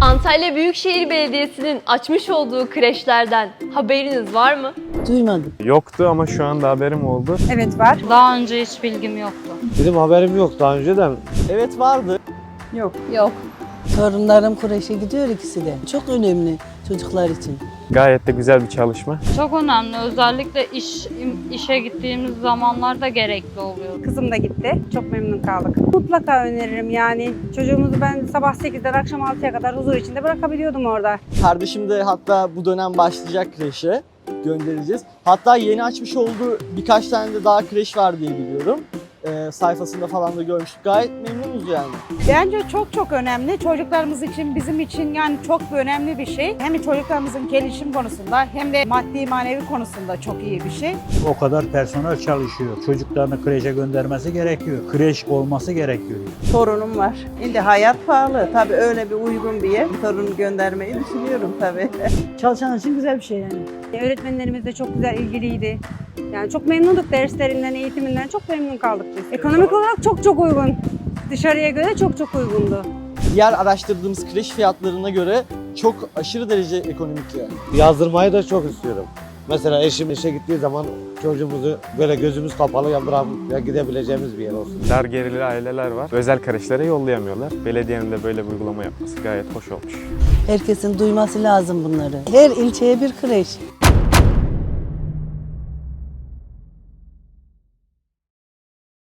Antalya Büyükşehir Belediyesi'nin açmış olduğu kreşlerden haberiniz var mı? Duymadım. Yoktu ama şu anda haberim oldu. Evet var. Daha önce hiç bilgim yoktu. Benim haberim yok daha önceden. Evet vardı. Yok. Yok. Torunlarım kreşe gidiyor ikisi de. Çok önemli çocuklar için. Gayet de güzel bir çalışma. Çok önemli. Özellikle iş işe gittiğimiz zamanlarda gerekli oluyor. Kızım da gitti. Çok memnun kaldık. Mutlaka öneririm yani. Çocuğumuzu ben sabah 8'den akşam 6'ya kadar huzur içinde bırakabiliyordum orada. Kardeşim de hatta bu dönem başlayacak kreşe göndereceğiz. Hatta yeni açmış olduğu birkaç tane de daha kreş var diye biliyorum. Ee, sayfasında falan da görmüştük. Gayet memnunuz yani. Bence çok çok önemli. Çocuklarımız için, bizim için yani çok önemli bir şey. Hem çocuklarımızın gelişim konusunda hem de maddi manevi konusunda çok iyi bir şey. O kadar personel çalışıyor. Çocuklarını kreşe göndermesi gerekiyor. Kreş olması gerekiyor. Torunum var. Şimdi hayat pahalı. Tabii öyle bir uygun bir yer. Torun göndermeyi düşünüyorum tabii. Çalışan için güzel bir şey yani. Öğretmenlerimiz de çok güzel ilgiliydi. Yani çok memnunduk derslerinden, eğitiminden çok memnun kaldık biz. Ekonomik olarak çok çok uygun. Dışarıya göre çok çok uygundu. Diğer araştırdığımız kreş fiyatlarına göre çok aşırı derece ekonomik yani. Yazdırmayı da çok istiyorum. Mesela eşim işe gittiği zaman çocuğumuzu böyle gözümüz kapalı ya bırakıp ya gidebileceğimiz bir yer olsun. Dar gelirli aileler var. Özel kreşlere yollayamıyorlar. Belediyenin de böyle bir uygulama yapması gayet hoş olmuş. Herkesin duyması lazım bunları. Her ilçeye bir kreş.